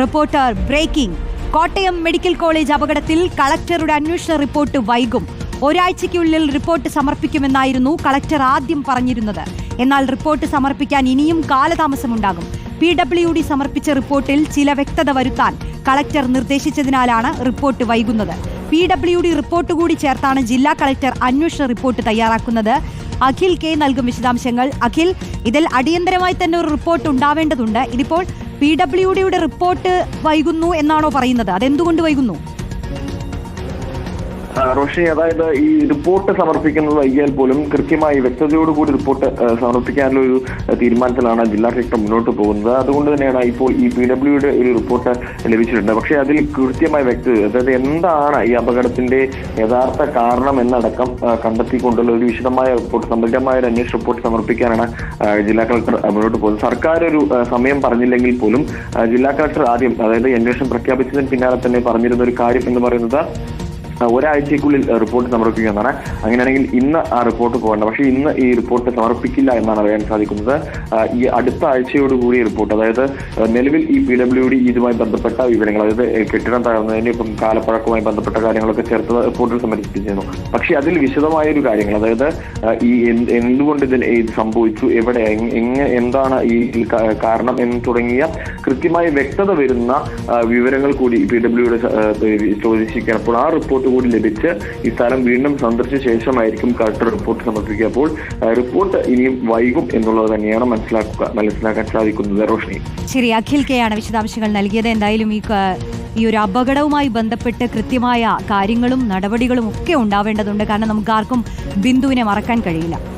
Reporter breaking. Kottayam medical college അപകടത്തിൽ കളക്ടറുടെ അന്വേഷണ റിപ്പോർട്ട് വൈകും. ഒരാഴ്ചയ്ക്കുള്ളിൽ റിപ്പോർട്ട് സമർപ്പിക്കുമെന്നായിരുന്നു കളക്ടർ ആദ്യം പറഞ്ഞിരുന്നത്. എന്നാൽ റിപ്പോർട്ട് സമർപ്പിക്കാൻ ഇനിയും കാലതാമസമുണ്ടാകും. പി ഡബ്ല്യു ഡി സമർപ്പിച്ച റിപ്പോർട്ടിൽ ചില വ്യക്തത വരുത്താൻ കളക്ടർ നിർദ്ദേശിച്ചതിനാലാണ് റിപ്പോർട്ട് വൈകുന്നത്. പി ഡബ്ല്യു ഡി റിപ്പോർട്ട് കൂടി ചേർത്താണ് ജില്ലാ കളക്ടർ അന്വേഷണ റിപ്പോർട്ട് തയ്യാറാക്കുന്നത്. അഖിൽ കെ നൽകും വിശദാംശങ്ങൾ. അഖിൽ ഇതിൽ അടിയന്തരമായി തന്നെ ഒരു റിപ്പോർട്ട് ഉണ്ടാവേണ്ടതുണ്ട്. ഇതിപ്പോൾ പി ഡബ്ല്യു ഡിയുടെ റിപ്പോർട്ട് വൈകുന്നു എന്നാണോ പറയുന്നത്? അതെന്തുകൊണ്ട് വൈകുന്നു? റോഷി അതായത് ഈ റിപ്പോർട്ട് സമർപ്പിക്കുന്നത് വൈകിയാൽ പോലും കൃത്യമായി വ്യക്തതയോടുകൂടി റിപ്പോർട്ട് സമർപ്പിക്കാനുള്ള ഒരു തീരുമാനത്തിലാണ് ജില്ലാ കളക്ടർ മുന്നോട്ട് പോകുന്നത്. അതുകൊണ്ട് തന്നെയാണ് ഇപ്പോൾ ഈ പി ഡബ്ല്യുയുടെ ഒരു റിപ്പോർട്ട് ലഭിച്ചിട്ടുണ്ട്. പക്ഷേ അതിൽ കൃത്യമായി വ്യക്തത അതായത് എന്താണ് ഈ അപകടത്തിന്റെ യഥാർത്ഥ കാരണം എന്നടക്കം കണ്ടെത്തിക്കൊണ്ടുള്ള ഒരു വിശദമായ റിപ്പോർട്ട് സമഗ്രമായ ഒരു അന്വേഷണ റിപ്പോർട്ട് സമർപ്പിക്കാനാണ് ജില്ലാ കളക്ടർ മുന്നോട്ട് പോകുന്നത്. സർക്കാർ ഒരു സമയം പറഞ്ഞില്ലെങ്കിൽ പോലും ജില്ലാ കളക്ടർ ആദ്യം അതായത് അന്വേഷണം പ്രഖ്യാപിച്ചതിന് പിന്നാലെ തന്നെ പറഞ്ഞിരുന്ന ഒരു കാര്യം എന്ന് പറയുന്നത് ഒരാഴ്ചയ്ക്കുള്ളിൽ ആ, റിപ്പോർട്ട് സമർപ്പിക്കുന്നതാണ് അങ്ങനെയാണെങ്കിൽ ഇന്ന് ആ റിപ്പോർട്ട് പോകേണ്ട. പക്ഷേ ഇന്ന് ഈ റിപ്പോർട്ട് സമർപ്പിക്കില്ല എന്നാണ് അറിയാൻ സാധിക്കുന്നത്. ഈ അടുത്ത ആഴ്ചയോടുകൂടി റിപ്പോർട്ട് അതായത് നിലവിൽ ഈ പി ഡബ്ല്യു ഡി ഇതുമായി ബന്ധപ്പെട്ട വിവരങ്ങൾ അതായത് കെട്ടിടം തകർന്നതിന് ഇപ്പം കാലപ്പഴക്കവുമായി ബന്ധപ്പെട്ട കാര്യങ്ങളൊക്കെ ചേർത്ത് റിപ്പോർട്ടിൽ സമർപ്പിച്ചിരുന്നു പക്ഷേ അതിൽ വിശദമായ ഒരു കാര്യങ്ങൾ അതായത് ഈ എന്ത് എന്തുകൊണ്ട് ഇതിന് ഇത് സംഭവിച്ചു എവിടെ എങ്ങനെ എന്താണ് ഈ കാരണം എന്ന് തുടങ്ങിയ കൃത്യമായ വ്യക്തത വരുന്ന വിവരങ്ങൾ കൂടി പി ഡബ്ല്യു ഡി ചോദിച്ചിരിക്കുകയാണ്. അപ്പോൾ ആ റിപ്പോർട്ട് കൂടി ലഭിച്ച് ഈ സ്ഥലം വീണ്ടും സന്ദർശിച്ച ശേഷമായിരിക്കും കളക്ടർ റിപ്പോർട്ട് സമർപ്പിക്കുക. അപ്പോൾ റിപ്പോർട്ട് ഇനിയും വൈകും എന്നുള്ളത് തന്നെയാണ് മനസ്സിലാക്കുക മനസ്സിലാക്കാൻ സാധിക്കുന്നത്. റോഷ്നി. ശരി അഖിൽ കെ ആണ് വിശദാംശങ്ങൾ നൽകിയത്. എന്തായാലും ഈ ഈ ഒരു അപകടവുമായി ബന്ധപ്പെട്ട് കൃത്യമായ കാര്യങ്ങളും നടപടികളും ഒക്കെ ഉണ്ടാവേണ്ടതുണ്ട്. കാരണം നമുക്ക് ആർക്കും ബിന്ദുവിനെ മറക്കാൻ കഴിയില്ല.